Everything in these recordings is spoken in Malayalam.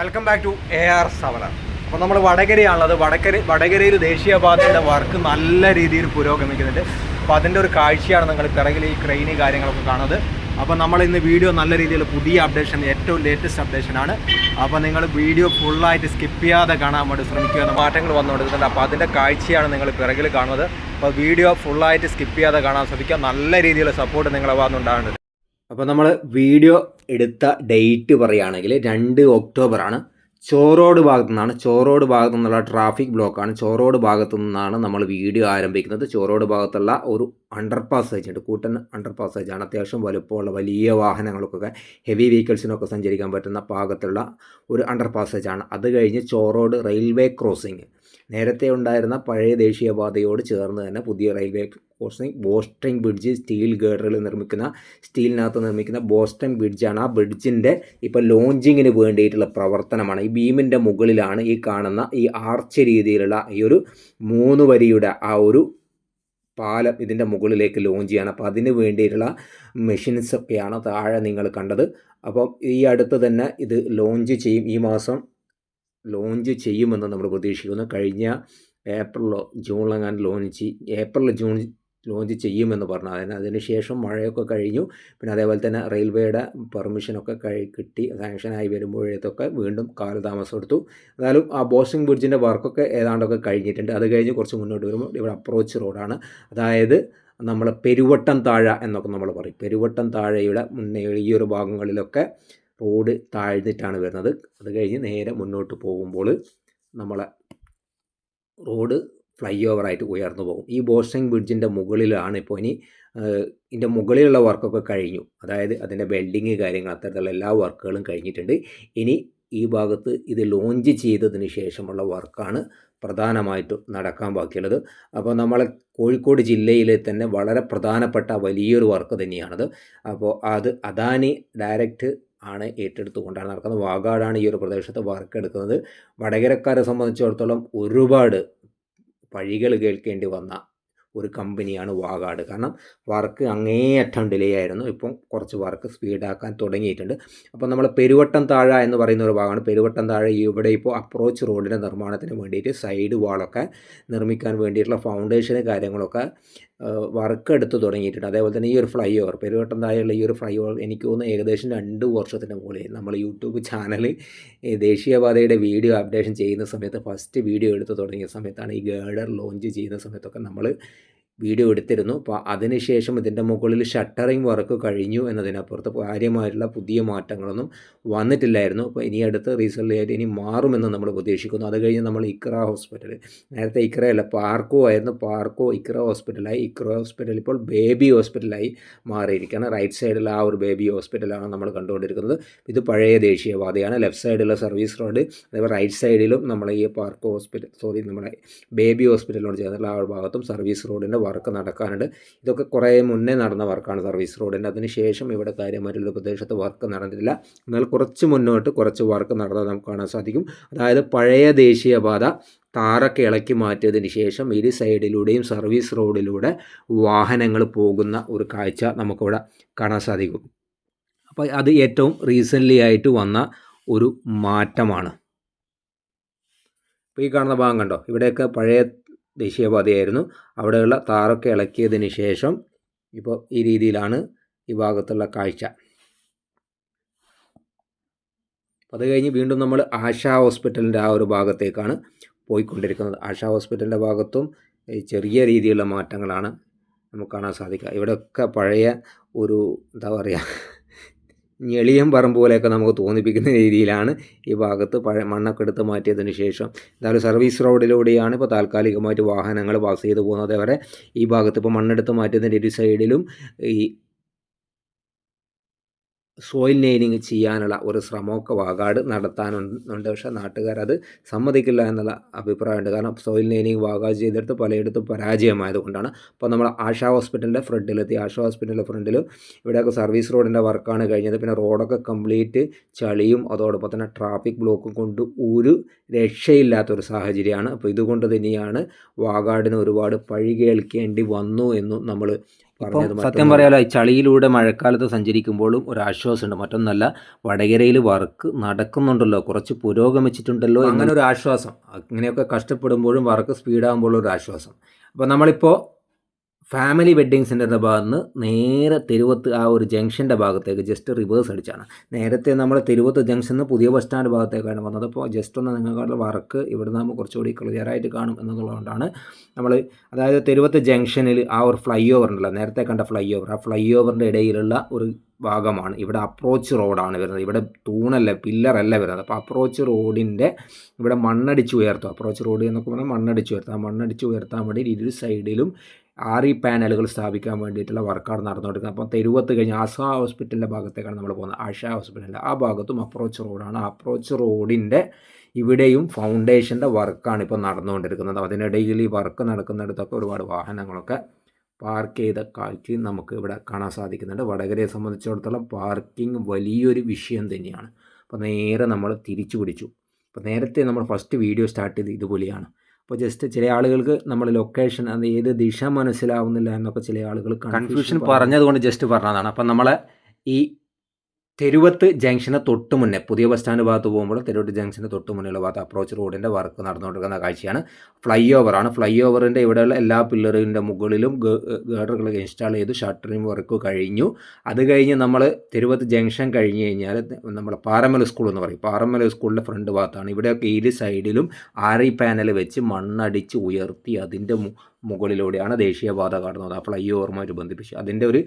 Welcome back to A R സവലർ അപ്പോൾ നമ്മൾ വടകരയാണുള്ളത്. വടകര വടകരയിൽ ദേശീയപാതയുടെ വർക്ക് നല്ല രീതിയിൽ പുരോഗമിക്കുന്നുണ്ട്. അപ്പോൾ അതിന്റെ ഒരു കാഴ്ചയാണ് നിങ്ങൾ പിറകിൽ ഈ ക്രെയിന് കാര്യങ്ങളൊക്കെ കാണുന്നത്. അപ്പോൾ നമ്മൾ ഇന്ന് വീഡിയോ നല്ല രീതിയിൽ പുതിയ അപ്ഡേഷൻ ഏറ്റവും ലേറ്റസ്റ്റ് അപ്ഡേഷനാണ് അപ്പോൾ നിങ്ങൾ വീഡിയോ ഫുള്ളായിട്ട് സ്കിപ്പ് ചെയ്യാതെ കാണാൻ വേണ്ടി ശ്രമിക്കുക. എന്ന മാറ്റങ്ങൾ വന്നുകൊണ്ടിരുന്നുണ്ട് അപ്പോൾ അതിന്റെ കാഴ്ചയാണ് നിങ്ങൾ പിറകിൽ കാണുന്നത്. അപ്പോൾ വീഡിയോ ഫുള്ളായിട്ട് സ്കിപ്പ് ചെയ്യാതെ കാണാൻ ശ്രമിക്കുക. നല്ല രീതിയിലുള്ള സപ്പോർട്ട് നിങ്ങളെ ഭാഗത്തുനിന്നുണ്ടാകുന്നുണ്ട്. അപ്പോൾ നമ്മൾ വീഡിയോ എടുത്ത ഡേറ്റ് പറയുകയാണെങ്കിൽ രണ്ട് ഒക്ടോബർ ആണ് ചോറോട് ഭാഗത്തു നിന്നാണ് ചോറോട് ഭാഗത്തു നിന്നുള്ള ട്രാഫിക് ബ്ലോക്കാണ് ചോറോട് ഭാഗത്തു നിന്നാണ് നമ്മൾ വീഡിയോ ആരംഭിക്കുന്നത്. ചോറോട് ഭാഗത്തുള്ള ഒരു അണ്ടർ പാസേജ് ഉണ്ട്. കൂട്ടൻ അണ്ടർ പാസേജ് ആണ്. അത്യാവശ്യം വലുപ്പമുള്ള വലിയ വാഹനങ്ങൾക്കൊക്കെ ഹെവി വെഹിക്കിൾസിനൊക്കെ സഞ്ചരിക്കാൻ പറ്റുന്ന ഭാഗത്തുള്ള ഒരു അണ്ടർ പാസേജ് ആണ്. അത് കഴിഞ്ഞ് ചോറോട് റെയിൽവേ ക്രോസിങ് നേരത്തെ ഉണ്ടായിരുന്ന പഴയ ദേശീയപാതയോട് ചേർന്ന് തന്നെ പുതിയ railway crossing bowstring bridge steel ഗേഡറിൽ നിർമ്മിക്കുന്ന സ്റ്റീലിനകത്ത് നിർമ്മിക്കുന്ന ബോസ്റ്റൺ ബ്രിഡ്ജാണ് ആ ബ്രിഡ്ജിന്റെ ഇപ്പോൾ ലോഞ്ചിങ്ങിന് വേണ്ടിയിട്ടുള്ള പ്രവർത്തനമാണ്. ഈ ബീമിന്റെ മുകളിലാണ് ഈ കാണുന്ന ഈ ആർച്ച് രീതിയിലുള്ള ഈ ഒരു മൂന്ന് വരിയുടെ ആ ഒരു പാലം ഇതിന്റെ മുകളിലേക്ക് ലോഞ്ച് ചെയ്യണം. അപ്പോൾ അതിന് വേണ്ടിയിട്ടുള്ള മെഷീൻസ് ഒക്കെയാണ് താഴെ നിങ്ങൾ കണ്ടത്. അപ്പം ഈ അടുത്ത് തന്നെ ഇത് ലോഞ്ച് ചെയ്യും. ഈ മാസം ലോഞ്ച് ചെയ്യുമെന്ന് നമ്മൾ പ്രതീക്ഷിക്കുന്നു. കഴിഞ്ഞ ഏപ്രിലോ ജൂണിലെങ്ങാണ്ട് ലോഞ്ച് ഏപ്രിൽ ജൂൺ ലോഞ്ച് ചെയ്യുമെന്ന് പറഞ്ഞു. അതിന് അതിന് ശേഷം മഴയൊക്കെ കഴിഞ്ഞു. പിന്നെ അതേപോലെ തന്നെ റെയിൽവേയുടെ പെർമിഷനൊക്കെ കഴി കിട്ടി. സാങ്ഷനായി വരുമ്പോഴേതൊക്കെ വീണ്ടും കാലതാമസം എടുത്തു. എന്നാലും ആ ബോസിംഗ് ബ്രിഡ്ജിന്റെ വർക്കൊക്കെ ഏതാണ്ടൊക്കെ കഴിഞ്ഞിട്ടുണ്ട്. അത് കഴിഞ്ഞ് കുറച്ച് മുന്നോട്ട് വരുമ്പോൾ ഇവിടെ അപ്രോച്ച് റോഡാണ്. അതായത് നമ്മൾ പെരുവട്ടം താഴ എന്നൊക്കെ നമ്മൾ പറയും. പെരുവട്ടം താഴയുടെ മുന്നേ ഈ ഒരു ഭാഗങ്ങളിലൊക്കെ റോഡ് താഴ്ന്നിട്ടാണ് വരുന്നത്. അത് കഴിഞ്ഞ് നേരെ മുന്നോട്ട് പോകുമ്പോൾ നമ്മളെ റോഡ് ഫ്ലൈ ഓവറായിട്ട് ഉയർന്നു പോകും. ഈ ബോസ്റ്റിംഗ് ബ്രിഡ്ജിന്റെ മുകളിലാണ് ഇപ്പോൾ ഇനി ഇതിന്റെ മുകളിലുള്ള വർക്കൊക്കെ കഴിഞ്ഞു. അതായത് അതിന്റെ വെൽഡിങ് കാര്യങ്ങൾ അത്തരത്തിലുള്ള എല്ലാ വർക്കുകളും കഴിഞ്ഞിട്ടുണ്ട്. ഇനി ഈ ഭാഗത്ത് ഇത് ലോഞ്ച് ചെയ്തതിന് ശേഷമുള്ള വർക്കാണ് പ്രധാനമായിട്ടും നടക്കാൻ ബാക്കിയുള്ളത്. അപ്പോൾ നമ്മളെ കോഴിക്കോട് ജില്ലയിലെ തന്നെ വളരെ പ്രധാനപ്പെട്ട വലിയൊരു വർക്ക് തന്നെയാണത്. അപ്പോൾ അത് അദാനി ഡയറക്റ്റ് ആണ് ഏറ്റെടുത്തുകൊണ്ടാണ് നടക്കുന്നത്. വാഗാടാണ് ഈ ഒരു പ്രദേശത്ത് വർക്ക് എടുക്കുന്നത് വടകരക്കാരെ സംബന്ധിച്ചിടത്തോളം ഒരുപാട് പഴികൾ കേൾക്കേണ്ടി വന്ന ഒരു കമ്പനിയാണ് വാഗാട്. കാരണം വർക്ക് അങ്ങേയറ്റം ഡിലേ ആയിരുന്നു ഇപ്പം കുറച്ച് വർക്ക് സ്പീഡാക്കാൻ തുടങ്ങിയിട്ടുണ്ട്. അപ്പോൾ നമ്മൾ പെരുവട്ടം താഴ എന്ന് പറയുന്ന ഒരു ഭാഗമാണ്. പെരുവട്ടം താഴെ ഇവിടെ ഇപ്പോൾ അപ്രോച്ച് റോഡിന്റെ നിർമ്മാണത്തിന് വേണ്ടിയിട്ട് സൈഡ് വാളൊക്കെ നിർമ്മിക്കാൻ വേണ്ടിയിട്ടുള്ള ഫൗണ്ടേഷന് കാര്യങ്ങളൊക്കെ വർക്ക് എടുത്ത് തുടങ്ങിയിട്ടുണ്ട്. അതേപോലെ തന്നെ ഈ ഒരു ഫ്ലൈ ഓവർ പെരുവട്ടം താഴെയുള്ള ഈ ഒരു ഫ്ലൈ ഓവർ എനിക്ക് തോന്നുന്നു ഏകദേശം രണ്ട് വർഷത്തിന് മുകളിൽ നമ്മൾ യൂട്യൂബ് ചാനൽ ദേശീയപാതയുടെ വീഡിയോ അപ്ഡേഷൻ ചെയ്യുന്ന സമയത്ത് ഫസ്റ്റ് വീഡിയോ എടുത്ത് തുടങ്ങിയ സമയത്താണ് ഈ ഗേഡർ ലോഞ്ച് ചെയ്യുന്ന സമയത്തൊക്കെ നമ്മൾ വീഡിയോ എടുത്തിരുന്നു. അപ്പോൾ അതിനുശേഷം ഇതിന്റെ മുകളിൽ ഷട്ടറിങ് വർക്ക് കഴിഞ്ഞു എന്നതിനപ്പുറത്ത് കാര്യമായിട്ടുള്ള പുതിയ മാറ്റങ്ങളൊന്നും വന്നിട്ടില്ലായിരുന്നു. അപ്പോൾ ഇനി അടുത്ത് റീസെന്റ് ഇനി മാറുമെന്ന് നമ്മൾ പ്രതീക്ഷിക്കുന്നു. അത് കഴിഞ്ഞ് നമ്മൾ ഇക്ര ഹോസ്പിറ്റൽ നേരത്തെ ഇക്രയല്ല പാർക്കോ ആയിരുന്നു. പാർക്കോ ഇക്ര ഹോസ്പിറ്റലായി ഇക്ര ഹോസ്പിറ്റൽ ഇപ്പോൾ ബേബി ഹോസ്പിറ്റലായി മാറിയിരിക്കുകയാണ്. റൈറ്റ് സൈഡിൽ ആ ഒരു ബേബി ഹോസ്പിറ്റലാണ് നമ്മൾ കണ്ടുകൊണ്ടിരിക്കുന്നത്. ഇത് പഴയ ദേശീയപാതയാണ്. ലെഫ്റ്റ് സൈഡിലുള്ള സർവീസ് റോഡ് അതേപോലെ റൈറ്റ് സൈഡിലും നമ്മൾ ഈ പാർക്കോ ഹോസ്പിറ്റൽ സോറി നമ്മുടെ ബേബി ഹോസ്പിറ്റലിനോട് ചേർന്നുള്ള ആ ഒരു ഭാഗത്തും സർവീസ് റോഡിന്റെ വർക്ക് നടക്കാനുണ്ട് ഇതൊക്കെ കുറേ മുന്നേ നടന്ന വർക്കാണ് സർവീസ് റോഡിന്റെ. അതിനുശേഷം ഇവിടെ കാര്യമായിട്ടുള്ള പ്രദേശത്ത് വർക്ക് നടന്നിട്ടില്ല. എന്നാൽ കുറച്ച് മുന്നോട്ട് കുറച്ച് വർക്ക് നടന്നത് നമുക്ക് കാണാൻ സാധിക്കും. അതായത് പഴയ ദേശീയപാത താറൊക്കെ ഇളക്കി മാറ്റിയതിന് ശേഷം ഇരു സൈഡിലൂടെയും സർവീസ് റോഡിലൂടെ വാഹനങ്ങൾ പോകുന്ന ഒരു കാഴ്ച നമുക്കിവിടെ കാണാൻ സാധിക്കും. അപ്പോൾ അത് ഏറ്റവും റീസെന്റ്ലി ആയിട്ട് വന്ന ഒരു മാറ്റമാണ്. ഇപ്പോൾ ഈ കാണുന്ന ഭാഗം കണ്ടോ? ഇവിടെയൊക്കെ പഴയ ദേശീയപാതയായിരുന്നു അവിടെയുള്ള താറൊക്കെ ഇളക്കിയതിന് ശേഷം ഇപ്പോൾ ഈ രീതിയിലാണ് ഈ ഭാഗത്തുള്ള കാഴ്ച. അത് കഴിഞ്ഞ് വീണ്ടും നമ്മൾ ആശാ ഹോസ്പിറ്റലിന്റെ ആ ഒരു ഭാഗത്തേക്കാണ് പോയിക്കൊണ്ടിരിക്കുന്നത്. ആശാ ഹോസ്പിറ്റലിന്റെ ഭാഗത്തും ചെറിയ രീതിയിലുള്ള മാറ്റങ്ങളാണ് നമുക്ക് കാണാൻ സാധിക്കുക. ഇവിടെയൊക്കെ പഴയ ഒരു എന്താ പറയുക ഞെളിയം പറമ്പ് പോലെയൊക്കെ നമുക്ക് തോന്നിപ്പിക്കുന്ന രീതിയിലാണ് ഈ ഭാഗത്ത് പഴയ മണ്ണൊക്കെ എടുത്ത് മാറ്റിയതിന് ശേഷം. എന്തായാലും സർവീസ് റോഡിലൂടെയാണ് ഇപ്പോൾ താൽക്കാലികമായിട്ട് വാഹനങ്ങൾ പാസ് ചെയ്ത് പോകുന്നത്. വരെ ഈ ഭാഗത്ത് ഇപ്പോൾ മണ്ണെടുത്ത് മാറ്റിയതിന്റെ ഇരു സൈഡിലും ഈ സോയിൽ നെയിലിങ് ചെയ്യാനുള്ള ഒരു ശ്രമമൊക്കെ വാഗാട് നടത്താനുണ്ട്. പക്ഷേ നാട്ടുകാരത് സമ്മതിക്കില്ല എന്നുള്ള അഭിപ്രായമുണ്ട്. കാരണം സോയിൽ നെയിലിങ് വാഗാട് ചെയ്തെടുത്ത് പലയിടത്തും പരാജയമായതുകൊണ്ടാണ്. അപ്പോൾ നമ്മൾ ആശാ ഹോസ്പിറ്റലിന്റെ ഫ്രണ്ടിലെത്തി. ആശാ ഹോസ്പിറ്റലിന്റെ ഫ്രണ്ടിൽ ഇവിടെയൊക്കെ സർവീസ് റോഡിന്റെ വർക്കാണ് കഴിഞ്ഞത്. പിന്നെ റോഡൊക്കെ കംപ്ലീറ്റ് ചളിയും അതോടൊപ്പം തന്നെ ട്രാഫിക് ബ്ലോക്കും കൊണ്ട് ഒരു രക്ഷയില്ലാത്തൊരു സാഹചര്യമാണ്. അപ്പോൾ ഇതുകൊണ്ട് തന്നെയാണ് വാഗാടിന് ഒരുപാട് പഴി കേൾക്കേണ്ടി വന്നു എന്നും നമ്മൾ സത്യം പറയാലോ ഈ ചളിയിലൂടെ മഴക്കാലത്ത് സഞ്ചരിക്കുമ്പോഴും ഒരു ആശ്വാസമുണ്ട്. മറ്റൊന്നല്ല വടകരയിൽ വർക്ക് നടക്കുന്നുണ്ടല്ലോ. കുറച്ച് പുരോഗമിച്ചിട്ടുണ്ടല്ലോ അങ്ങനെ ഒരു ആശ്വാസം. അങ്ങനെയൊക്കെ കഷ്ടപ്പെടുമ്പോഴും വർക്ക് സ്പീഡാകുമ്പോഴും ഒരു ആശ്വാസം. അപ്പോൾ നമ്മളിപ്പോൾ ഫാമിലി വെഡ്ഡിങ് സെന്ററിന്റെ ഭാഗത്ത് നിന്ന് നേരെ തെരുവത്ത് ആ ഒരു ജംഗ്ഷന്റെ ഭാഗത്തേക്ക് ജസ്റ്റ് റിവേഴ്സ് അടിച്ചാണ്. നേരത്തെ നമ്മൾ തെരുവത്ത് ജംഗ്ഷൻ നിന്ന് പുതിയ ബസ് സ്റ്റാൻഡ് ഭാഗത്തേക്കാണ് വന്നത്. അപ്പോൾ ജസ്റ്റ് ഒന്ന് നിങ്ങൾക്കുള്ള വർക്ക് ഇവിടെ നമ്മൾ കുറച്ചുകൂടി ക്ലിയറായിട്ട് കാണും എന്നുള്ളതുകൊണ്ടാണ് നമ്മൾ അതായത് തെരുവത്ത് ജംഗ്ഷനിൽ ആ ഒരു ഫ്ലൈ ഓവർ ഉണ്ടല്ലോ നേരത്തെ കണ്ട ഫ്ലൈ ഓവർ ആ ഫ്ലൈ ഓവറിന്റെ ഇടയിലുള്ള ഒരു ഭാഗമാണ്. ഇവിടെ അപ്രോച്ച് റോഡാണ് വരുന്നത്. ഇവിടെ തൂണല്ല പില്ലറല്ല വരുന്നത്. അപ്പോൾ അപ്രോച്ച് റോഡിന്റെ ഇവിടെ മണ്ണടിച്ച് ഉയർത്തും. അപ്രോച്ച് റോഡ് എന്നൊക്കെ പറഞ്ഞാൽ മണ്ണടിച്ച് ഉയർത്തും. ആ മണ്ണടിച്ച് ഉയർത്താൻ വേണ്ടി ഇരു സൈഡിലും ആർ ഇ പാനലുകൾ സ്ഥാപിക്കാൻ വേണ്ടിയിട്ടുള്ള വർക്കാണ് നടന്നുകൊണ്ടിരിക്കുന്നത്. അപ്പം തെരുവത്ത് കഴിഞ്ഞ് ആസാ ഹോസ്പിറ്റലിന്റെ ഭാഗത്തേക്കാണ് നമ്മൾ പോകുന്നത്. ആശ ഹോസ്പിറ്റലിന്റെ ആ ഭാഗത്തും അപ്രോച്ച് റോഡാണ് അപ്രോച്ച് റോഡിന്റെ ഇവിടെയും ഫൗണ്ടേഷന്റെ വർക്കാണ് ഇപ്പോൾ നടന്നുകൊണ്ടിരിക്കുന്നത്. അതിനിടയിൽ ഈ വർക്ക് നടക്കുന്നിടത്തൊക്കെ ഒരുപാട് വാഹനങ്ങളൊക്കെ പാർക്ക് ചെയ്ത കാഴ്ചയും നമുക്ക് ഇവിടെ കാണാൻ സാധിക്കുന്നുണ്ട്. വടകരയെ സംബന്ധിച്ചിടത്തോളം പാർക്കിംഗ് വലിയൊരു വിഷയം തന്നെയാണ്. അപ്പോൾ നേരെ നമ്മൾ തിരിച്ചു പിടിച്ചു. അപ്പോൾ നേരത്തെ നമ്മൾ ഫസ്റ്റ് വീഡിയോ സ്റ്റാർട്ട് ചെയ്ത് ഇതുപോലെയാണ്. അപ്പോൾ ജസ്റ്റ് ചില ആളുകൾക്ക് നമ്മൾ ലൊക്കേഷൻ അത് ഏത് ദിശ മനസ്സിലാവുന്നില്ല എന്നൊക്കെ ചില ആളുകൾ കൺഫ്യൂഷൻ പറഞ്ഞതുകൊണ്ട് ജസ്റ്റ് പറഞ്ഞതാണ്. അപ്പം നമ്മളെ ഈ തെരുവത്ത് ജംഗ്ഷന് തൊട്ട് മുന്നേ പുതിയ ബസ് സ്റ്റാൻഡ് ഭാഗത്ത് പോകുമ്പോൾ തെരുവത്ത് ജംഗ്ഷന് തൊട്ട് മുന്നേയുള്ള ഭാഗത്ത് അപ്രോച്ച് റോഡിന്റെ വർക്ക് നടന്നുകൊണ്ടിരിക്കുന്ന കാഴ്ചയാണ്. ഫ്ലൈ ഓവറാണ് ഫ്ലൈ ഓവറിന്റെ ഇവിടെയുള്ള എല്ലാ പില്ലറിന്റെ മുകളിലും ഗേഡറുകൾ ഇൻസ്റ്റാൾ ചെയ്തു ഷട്ടറിങ് വർക്ക് കഴിഞ്ഞു. അത് കഴിഞ്ഞ് നമ്മൾ തെരുവത്ത് ജംഗ്ഷൻ കഴിഞ്ഞ് കഴിഞ്ഞാൽ നമ്മൾ പാറമല സ്കൂൾ എന്ന് പറയും. പാറമല സ്കൂളിന്റെ ഫ്രണ്ട് ഭാഗത്താണ്. ഇവിടെയൊക്കെ ഇരു സൈഡിലും ആറി പാനൽ വെച്ച് മണ്ണടിച്ച് ഉയർത്തി അതിന്റെ മുകളിലൂടെയാണ് ദേശീയപാത കടന്നത്. ആ ഫ്ലൈ ഓവറുമായിട്ട് ബന്ധിപ്പിച്ച് അതിന്റെ ഒരു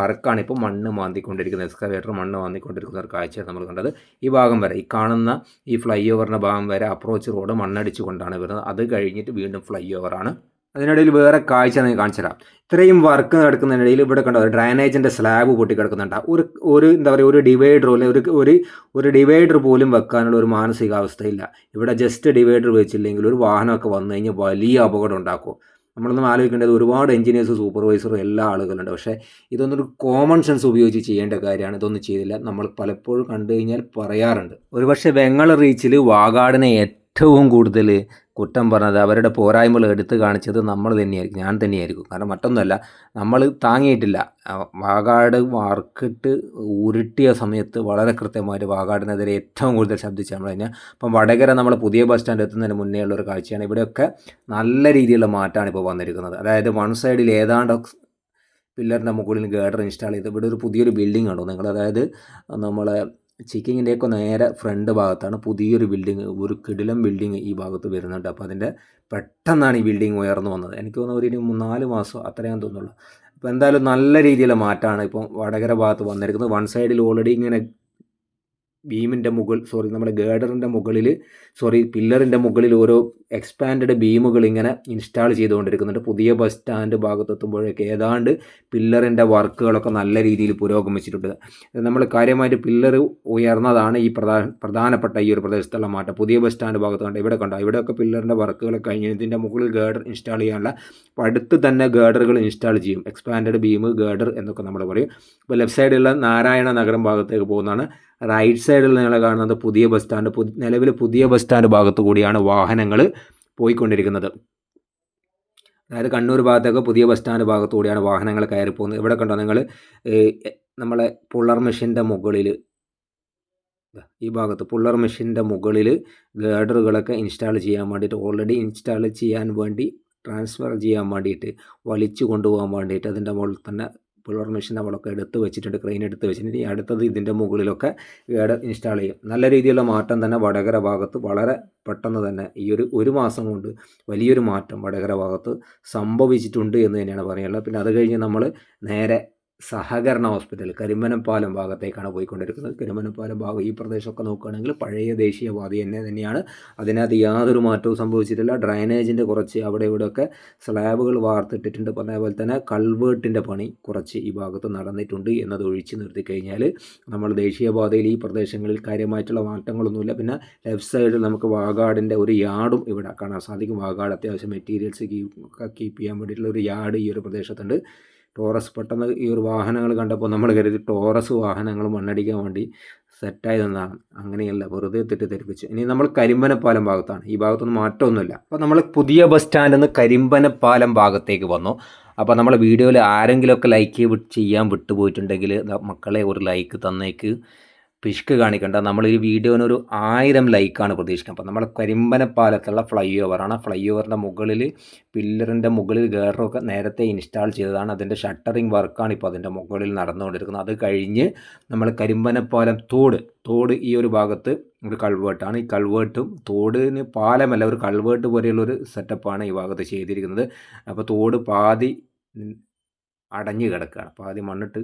വർക്കാണ് ഇപ്പോൾ മണ്ണ് മാന്തിക്കൊണ്ടിരിക്കുന്നത് എക്സ്കവേറ്റർ മണ്ണ് മാന്തിക്കൊണ്ടിരിക്കുന്ന ഒരു കാഴ്ചയാണ് നമ്മൾ കണ്ടത്. ഈ ഭാഗം വരെ ഈ കാണുന്ന ഈ ഫ്ലൈ ഓവറിന്റെ ഭാഗം വരെ അപ്രോച്ച് റോഡ് മണ്ണടിച്ചു കൊണ്ടാണ് വരുന്നത്. അത് കഴിഞ്ഞിട്ട് വീണ്ടും ഫ്ലൈ ഓവറാണ് അതിനിടയിൽ വേറെ കാഴ്ച ഞാൻ കാണിച്ചു തരാം. ഇത്രയും വർക്ക് നടക്കുന്നതിനിടയിൽ ഇവിടെ കണ്ടോ ഡ്രൈനേജിന്റെ സ്ലാബ് പൊട്ടിക്കിടക്കുന്നുണ്ട്. ഒരു ഒരു എന്താ പറയുക ഒരു ഡിവൈഡർ പോലെ ഒരു ഒരു ഒരു ഡിവൈഡർ പോലും വെക്കാനുള്ള ഒരു മാനസികാവസ്ഥയില്ല. ഇവിടെ ജസ്റ്റ് ഡിവൈഡർ വെച്ചില്ലെങ്കിൽ ഒരു വാഹനമൊക്കെ വന്നു കഴിഞ്ഞാൽ വലിയ അപകടം ഉണ്ടാക്കും. നമ്മളൊന്നും ആലോചിക്കേണ്ടത് ഒരുപാട് എഞ്ചിനീയേഴ്സ് സൂപ്പർവൈസറും എല്ലാ ആളുകളുണ്ട്. പക്ഷേ ഇതൊന്നൊരു കോമൺ സെൻസ് ഉപയോഗിച്ച് ചെയ്യേണ്ട കാര്യമാണ്. ഇതൊന്നും ചെയ്തില്ല. നമ്മൾ പലപ്പോഴും കണ്ടു കഴിഞ്ഞാൽ പറയാറുണ്ട്. ഒരുപക്ഷെ വെങ്ങൾ റീച്ചിൽ വാഗാടിനെ ഏറ്റവും കൂടുതൽ കുറ്റം പറഞ്ഞത് അവരുടെ പോരായ്മകൾ എടുത്തു കാണിച്ചത് നമ്മൾ തന്നെയായിരിക്കും ഞാൻ തന്നെയായിരിക്കും. കാരണം മറ്റൊന്നുമല്ല നമ്മൾ താങ്ങിയിട്ടില്ല. വാഗാട് മാർക്കറ്റ് ഉരുട്ടിയ സമയത്ത് വളരെ കൃത്യമായിട്ട് വാഗാടിനെതിരെ ഏറ്റവും കൂടുതൽ ശബ്ദിച്ച് നമ്മൾ കഴിഞ്ഞാൽ അപ്പം വടകര നമ്മൾ പുതിയ ബസ് സ്റ്റാൻഡ് എത്തുന്നതിന് മുന്നേ ഉള്ള ഒരു കാഴ്ചയാണ്. ഇവിടെയൊക്കെ നല്ല രീതിയിലുള്ള മാറ്റമാണ് ഇപ്പോൾ വന്നിരിക്കുന്നത്. അതായത് വൺ സൈഡിൽ ഏതാണ്ട് പില്ലറിന്റെ മുകളിൽ ഗേഡർ ഇൻസ്റ്റാൾ ചെയ്ത് ഇവിടെ ഒരു പുതിയൊരു ബിൽഡിംഗ് ഉണ്ടോ നിങ്ങൾ അതായത് നമ്മളെ ചിക്കിങ്ങിന്റെയൊക്കെ നേരെ ഫ്രണ്ട് ഭാഗത്താണ് പുതിയൊരു ബിൽഡിങ് ഒരു കിടിലം ബിൽഡിങ് ഈ ഭാഗത്ത് വരുന്നുണ്ട്. അപ്പോൾ അതിന്റെ പെട്ടെന്നാണ് ഈ ബിൽഡിങ് ഉയർന്നു വന്നത്. എനിക്ക് തോന്നുന്നു ഒരു ഇനി നാല് മാസം അത്രയും തോന്നുള്ളൂ അപ്പോൾ എന്തായാലും നല്ല രീതിയിലുള്ള മാറ്റമാണ് ഇപ്പോൾ വടകര ഭാഗത്ത് വന്നിരിക്കുന്നത്. വൺ സൈഡിൽ ഓൾറെഡി ഇങ്ങനെ ബീമിന്റെ മുകൾ സോറി നമ്മുടെ ഗേഡറിന്റെ മുകളിൽ സോറി പില്ലറിന്റെ മുകളിൽ ഓരോ എക്സ്പാൻഡ് ബീമുകൾ ഇങ്ങനെ ഇൻസ്റ്റാൾ ചെയ്തുകൊണ്ടിരിക്കുന്നുണ്ട്. പുതിയ ബസ് സ്റ്റാൻഡ് ഭാഗത്തെത്തുമ്പോഴേക്ക് ഏതാണ്ട് പില്ലറിന്റെ വർക്കുകളൊക്കെ നല്ല രീതിയിൽ പുരോഗമിച്ചിട്ടുണ്ട്. നമ്മൾ കാര്യമായിട്ട് പില്ലർ ഉയർന്നതാണ് ഈ പ്രധാന പ്രധാനപ്പെട്ട ഈ ഒരു പ്രദേശത്തുള്ള മാറ്റം. പുതിയ ബസ് സ്റ്റാൻഡ് ഭാഗത്ത് ഇവിടെ കണ്ടോ ഇവിടെയൊക്കെ പില്ലറിന്റെ വർക്കുകൾ കഴിഞ്ഞ് ഇതിന്റെ മുകളിൽ ഗേഡർ ഇൻസ്റ്റാൾ ചെയ്യാനുള്ള അപ്പോൾ അടുത്ത് തന്നെ ഗേഡറുകൾ ഇൻസ്റ്റാൾ ചെയ്യും. എക്സ്പാൻഡ് ബീം ഗേഡർ എന്നൊക്കെ നമ്മൾ പറയും. ഇപ്പോൾ ലെഫ്റ്റ് സൈഡിലുള്ള നാരായണ നഗരം ഭാഗത്തേക്ക് പോകുന്നതാണ്. റൈറ്റ് സൈഡിൽ നിങ്ങൾ കാണുന്നത് പുതിയ ബസ് സ്റ്റാൻഡ് നിലവിൽ പുതിയ ബസ് സ്റ്റാൻഡ് ഭാഗത്ത് കൂടിയാണ് വാഹനങ്ങൾ പോയിക്കൊണ്ടിരിക്കുന്നത്. അതായത് കണ്ണൂർ ഭാഗത്തേക്ക് പുതിയ ബസ് സ്റ്റാൻഡ് ഭാഗത്തു കൂടിയാണ് വാഹനങ്ങൾ കയറി പോകുന്നത്. ഇവിടെ കണ്ടോ നിങ്ങൾ നമ്മളെ പുള്ളർ മെഷീന്റെ മുകളിൽ ഈ ഭാഗത്ത് പുള്ളർ മെഷീന്റെ മുകളിൽ ഗേഡറുകളൊക്കെ ഇൻസ്റ്റാൾ ചെയ്യാൻ വേണ്ടിയിട്ട് ഓൾറെഡി ഇൻസ്റ്റാൾ ചെയ്യാൻ വേണ്ടി ട്രാൻസ്ഫർ ചെയ്യാൻ വേണ്ടിയിട്ട് വലിച്ചു കൊണ്ടുപോകാൻ വേണ്ടിയിട്ട് അതിന്റെ മുകളിൽ തന്നെ പുള്ളർ മെഷീൻ നമ്മളൊക്കെ എടുത്ത് വെച്ചിട്ടുണ്ട് ക്രെയിൻ എടുത്ത് വെച്ചിട്ടുണ്ട്. ഇനി അടുത്തത് ഇതിന്റെ മുകളിലൊക്കെ ഗേഡർ ഇൻസ്റ്റാൾ ചെയ്യും. നല്ല രീതിയിലുള്ള മാറ്റം തന്നെ വടകര ഭാഗത്ത് വളരെ പെട്ടെന്ന് തന്നെ ഈ ഒരു ഒരു മാസം കൊണ്ട് വലിയൊരു മാറ്റം വടകര ഭാഗത്ത് സംഭവിച്ചിട്ടുണ്ട് എന്ന് തന്നെയാണ് പറയാനുള്ളത്. പിന്നെ അത് കഴിഞ്ഞ് നമ്മൾ നേരെ സഹകരണ ഹോസ്പിറ്റൽ കരിമനപ്പാലം ഭാഗത്തേക്കാണ് പോയിക്കൊണ്ടിരിക്കുന്നത്. കരിമനപ്പാലം ഭാഗം ഈ പ്രദേശമൊക്കെ നോക്കുകയാണെങ്കിൽ പഴയ ദേശീയപാത തന്നെ തന്നെയാണ്. അതിനകത്ത് യാതൊരു മാറ്റവും സംഭവിച്ചിട്ടില്ല. ഡ്രൈനേജിന്റെ കുറച്ച് അവിടെ ഇവിടെയൊക്കെ സ്ലാബുകൾ വാർത്തിട്ടിട്ടുണ്ട്. അതേപോലെ തന്നെ കൾവേർട്ടിന്റെ പണി കുറച്ച് ഈ ഭാഗത്ത് നടന്നിട്ടുണ്ട് എന്നത് ഒഴിച്ചു നിർത്തി കഴിഞ്ഞാൽ നമ്മൾ ദേശീയപാതയിൽ ഈ പ്രദേശങ്ങളിൽ കാര്യമായിട്ടുള്ള മാറ്റങ്ങളൊന്നുമില്ല. പിന്നെ ലെഫ്റ്റ് സൈഡിൽ നമുക്ക് വാഗാടിന്റെ ഒരു യാർഡും ഇവിടെ കാണാൻ സാധിക്കും. വാഗാട് അത്യാവശ്യം മെറ്റീരിയൽസ് കീപ്പ് ചെയ്യാൻ വേണ്ടിയിട്ടുള്ള ഒരു യാർഡ് ഈ ഒരു പ്രദേശത്തുണ്ട്. ടോറസ് പെട്ടെന്ന് ഈ ഒരു വാഹനങ്ങൾ കണ്ടപ്പോൾ നമ്മൾ കരുതി ടോറസ് വാഹനങ്ങൾ മണ്ണടിക്കാൻ വേണ്ടി സെറ്റായി തന്നതാണ് അങ്ങനെയല്ല വെറുതെ തെറ്റിദ്ധരിപ്പിച്ചു. ഇനി നമ്മൾ കരിമ്പനപ്പാലം ഭാഗത്താണ്. ഈ ഭാഗത്തൊന്നും മാറ്റമൊന്നുമില്ല. അപ്പോൾ നമ്മൾ പുതിയ ബസ് സ്റ്റാൻഡിൽ നിന്ന് കരിമ്പനപ്പാലം ഭാഗത്തേക്ക് വന്നു. അപ്പോൾ നമ്മളെ വീഡിയോയിൽ ആരെങ്കിലുമൊക്കെ ലൈക്ക് ചെയ്യാൻ വിട്ടുപോയിട്ടുണ്ടെങ്കിൽ മക്കളെ ഒരു ലൈക്ക് തന്നേക്ക്. പിശുക്ക് കാണിക്കേണ്ട. നമ്മൾ ഈ വീഡിയോന് ഒരു ആയിരം ലൈക്കാണ് പ്രതീക്ഷിക്കുന്നത്. അപ്പോൾ നമ്മുടെ കരിമ്പനപ്പാലത്തുള്ള ഫ്ലൈ ഓവറാണ് ഫ്ലൈ ഓവറിന്റെ മുകളിൽ പില്ലറിന്റെ മുകളിൽ ഗേറൊക്കെ നേരത്തെ ഇൻസ്റ്റാൾ ചെയ്തതാണ്. അതിന്റെ ഷട്ടറിങ് വർക്കാണ് ഇപ്പോൾ അതിന്റെ മുകളിൽ നടന്നുകൊണ്ടിരിക്കുന്നത്. അത് കഴിഞ്ഞ് നമ്മൾ കരിമ്പനപ്പാലം തോട് തോട് ഈ ഒരു ഭാഗത്ത് ഒരു കൾവേർട്ടാണ് ഈ കൾവേർട്ടും തോടിന് പാലമല്ല ഒരു കൾവേർട്ട് പോലെയുള്ളൊരു സെറ്റപ്പാണ് ഈ ഭാഗത്ത് ചെയ്തിരിക്കുന്നത്. അപ്പോൾ തോട് പാതി അടഞ്ഞു കിടക്കുകയാണ്. പാതി മണ്ണിട്ട്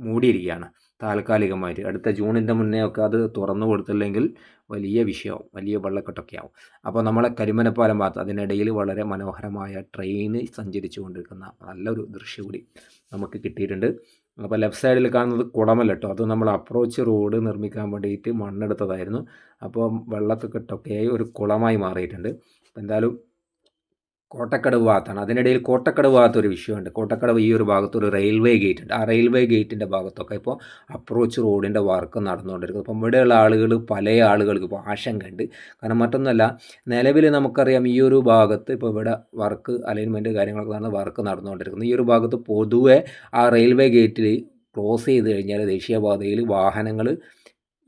മൂടിയിരിക്കുകയാണ്. താൽക്കാലികമായിട്ട്. അടുത്ത ജൂണിന്റെ മുന്നേ ഒക്കെ അത് തുറന്നു കൊടുത്തില്ലെങ്കിൽ വലിയ വിഷയമാവും വലിയ വെള്ളക്കെട്ടൊക്കെ ആവും. അപ്പോൾ നമ്മളെ കരിമനപ്പാലം ഭാഗത്ത് അതിനിടയിൽ വളരെ മനോഹരമായ ട്രെയിൻ സഞ്ചരിച്ചു കൊണ്ടിരിക്കുന്ന നല്ലൊരു ദൃശ്യം കൂടി നമുക്ക് കിട്ടിയിട്ടുണ്ട്. അപ്പോൾ ലെഫ്റ്റ് സൈഡിൽ കാണുന്നത് കുടമല്ല കേട്ടോ. അത് നമ്മൾ അപ്രോച്ച് റോഡ് നിർമ്മിക്കാൻ വേണ്ടിയിട്ട് മണ്ണെടുത്തതായിരുന്നു. അപ്പോൾ വെള്ളക്കെട്ടൊക്കെയായി ഒരു കുളമായി മാറിയിട്ടുണ്ട്. എന്തായാലും കോട്ടക്കടവ് ഭാഗത്താണ്. അതിനിടയിൽ കോട്ടക്കടവ് ഭാഗത്ത് ഒരു വിഷയമുണ്ട്. കോട്ടക്കടവ് ഈ ഒരു ഭാഗത്ത് ഒരു റെയിൽവേ ഗേറ്റ് ഉണ്ട് ആ റെയിൽവേ ഗേറ്റിന്റെ ഭാഗത്തൊക്കെ ഇപ്പോൾ അപ്രോച്ച് റോഡിന്റെ വർക്ക് നടന്നുകൊണ്ടിരിക്കുന്നത് അപ്പം ഇവിടെയുള്ള ആളുകൾ പല ആളുകൾക്ക് ഇപ്പോൾ ആശങ്കയുണ്ട്. കാരണം മറ്റൊന്നല്ല നിലവിൽ നമുക്കറിയാം ഈ ഒരു ഭാഗത്ത് ഇപ്പോൾ ഇവിടെ വർക്ക് അലൈൻമെന്റ് കാര്യങ്ങളൊക്കെ നടന്ന് വർക്ക് നടന്നുകൊണ്ടിരിക്കുന്നത് ഈ ഒരു ഭാഗത്ത് പൊതുവെ ആ റെയിൽവേ ഗേറ്റിൽ ക്ലോസ് ചെയ്ത് കഴിഞ്ഞാൽ ദേശീയപാതയിൽ വാഹനങ്ങൾ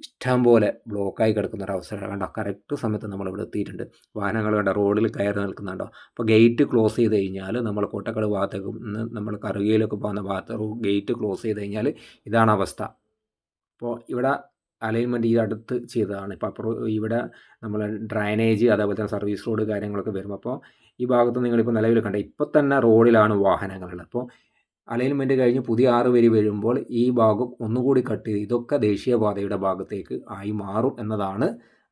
ഇഷ്ടം പോലെ ബ്ലോക്കായി കിടക്കുന്ന ഒരു അവസരം കണ്ടോ? കറക്റ്റ് സമയത്ത് നമ്മൾ ഇവിടെ എത്തിയിട്ടുണ്ട്. വാഹനങ്ങൾ കണ്ട? റോഡിൽ കയറി നിൽക്കുന്നുണ്ടോ? അപ്പോൾ ഗേറ്റ് ക്ലോസ് ചെയ്ത് കഴിഞ്ഞാൽ നമ്മൾ കോട്ടക്കട് ഭാഗത്തേക്ക് നമ്മൾ കറുകയിലൊക്കെ പോകുന്ന ഭാഗത്ത് ഗേറ്റ് ക്ലോസ് ചെയ്ത് കഴിഞ്ഞാൽ ഇതാണ് അവസ്ഥ. അപ്പോൾ ഇവിടെ അലൈൻമെന്റ് ഈ അടുത്ത് ചെയ്തതാണ്. ഇപ്പോൾ അപ്പുറം ഇവിടെ നമ്മൾ ഡ്രൈനേജ് അതേപോലെ തന്നെ സർവീസ് റോഡ് കാര്യങ്ങളൊക്കെ വരും അപ്പോൾ ഈ ഭാഗത്ത് നിങ്ങളിപ്പോൾ നിലവിൽ കണ്ട? ഇപ്പോൾ തന്നെ റോഡിലാണ് വാഹനങ്ങളുള്ളത് അപ്പോൾ അലൈൻമെന്റ് കഴിഞ്ഞ് പുതിയ ആറ് വരി വരുമ്പോൾ ഈ ഭാഗം ഒന്നുകൂടി കട്ട് ചെയ്ത് ഇതൊക്കെ ദേശീയപാതയുടെ ഭാഗത്തേക്ക് ആയി മാറും എന്നതാണ്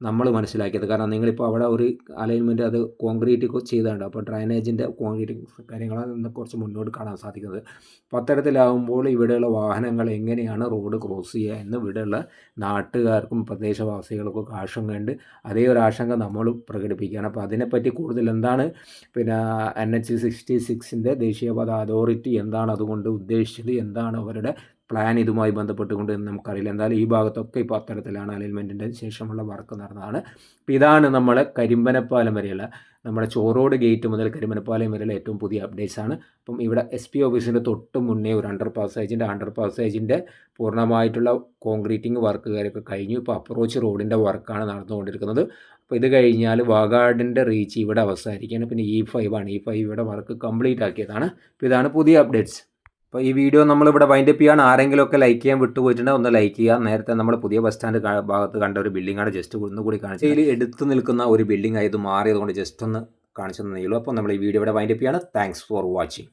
നമ്മൾ മനസ്സിലാക്കിയത്. കാരണം നിങ്ങളിപ്പോൾ അവിടെ ഒരു അലൈൻമെന്റ് അത് കോൺക്രീറ്റ് ചെയ്തുണ്ട് അപ്പോൾ ഡ്രൈനേജിന്റെ കോൺക്രീറ്റ് കാര്യങ്ങളാണ് കുറച്ച് മുന്നോട്ട് കാണാൻ സാധിക്കുന്നത്. അപ്പോൾ അത്തരത്തിലാകുമ്പോൾ ഇവിടെയുള്ള വാഹനങ്ങൾ എങ്ങനെയാണ് റോഡ് ക്രോസ് ചെയ്യുക എന്ന് ഇവിടെയുള്ള നാട്ടുകാർക്കും പ്രദേശവാസികൾക്കും ഒക്കെ കണ്ട് അതേ ഒരു ആശങ്ക നമ്മൾ പ്രകടിപ്പിക്കുകയാണ്. അപ്പോൾ അതിനെപ്പറ്റി കൂടുതൽ എന്താണ്? പിന്നെ എൻ എച്ച് സിക്സ്റ്റി സിക്സിന്റെ ദേശീയപാത അതോറിറ്റി എന്താണ്? അതുകൊണ്ട് ഉദ്ദേശിച്ചത് എന്താണ്? അവരുടെ പ്ലാൻ ഇതുമായി ബന്ധപ്പെട്ടുകൊണ്ട് എന്ന് നമുക്കറിയില്ല. എന്തായാലും ഈ ഭാഗത്തൊക്കെ ഇപ്പോൾ അത്തരത്തിലാണ് അലൈൻമെന്റിന്റെ ശേഷമുള്ള വർക്ക് നടന്നതാണ്. അപ്പോൾ ഇതാണ് നമ്മളെ കരിമ്പനപ്പാലം വരെയുള്ള നമ്മുടെ ചോറോട് ഗേറ്റ് മുതൽ കരിമ്പനപ്പാലം വരെയുള്ള ഏറ്റവും പുതിയ അപ്ഡേറ്റ്സ് ആണ്. അപ്പം ഇവിടെ എസ് പി ഓഫീസിന്റെ തൊട്ട് മുന്നേ ഒരു അണ്ടർ പാസേജിന്റെ അണ്ടർ പാസേജിന്റെ പൂർണമായിട്ടുള്ള കോൺക്രീറ്റിംഗ് വർക്ക് കാര്യമൊക്കെ കഴിഞ്ഞു ഇപ്പോൾ അപ്രോച്ച് റോഡിന്റെ വർക്കാണ് നടന്നുകൊണ്ടിരിക്കുന്നത്. അപ്പോൾ ഇത് കഴിഞ്ഞാൽ വാഗാർഡിന്റെ റീച്ച് ഇവിടെ അവസാനിക്കുകയാണ്. പിന്നെ ഇ ഫൈവ് ആണ്. ഇ ഫൈവ് ഇവിടെ വർക്ക് കംപ്ലീറ്റ് ആക്കിയതാണ്. അപ്പോൾ ഇതാണ് പുതിയ അപ്ഡേറ്റ്സ് അപ്പോൾ ഈ വീഡിയോ നമ്മളിവിടെ വൈൻഡപ്പ് ചെയ്യാൻ ആരെങ്കിലുമൊക്കെ ലൈക്ക് ചെയ്യാൻ വിട്ടുപോയിട്ടുണ്ടെങ്കിൽ ഒന്ന് ലൈക്ക് ചെയ്യുക. നേരത്തെ നമ്മൾ പുതിയ ബസ് സ്റ്റാൻഡ് ഭാഗത്ത് കണ്ട ഒരു ബിൽഡിങ്ങാണ് ജസ്റ്റ് ഒന്നുകൂടി കാണിച്ചത് ഇതിൽ എടുത്തു നിൽക്കുന്ന ഒരു ബിൽഡിംഗ് ആയത് മാറിയതുകൊണ്ട് ജസ്റ്റ് ഒന്ന് കാണിച്ചു തന്നേ ഉള്ളൂ. അപ്പോൾ നമ്മൾ ഈ വീഡിയോ ഇവിടെ വൈൻഡപ്പ് ചെയ്യാണ്. Thanks for watching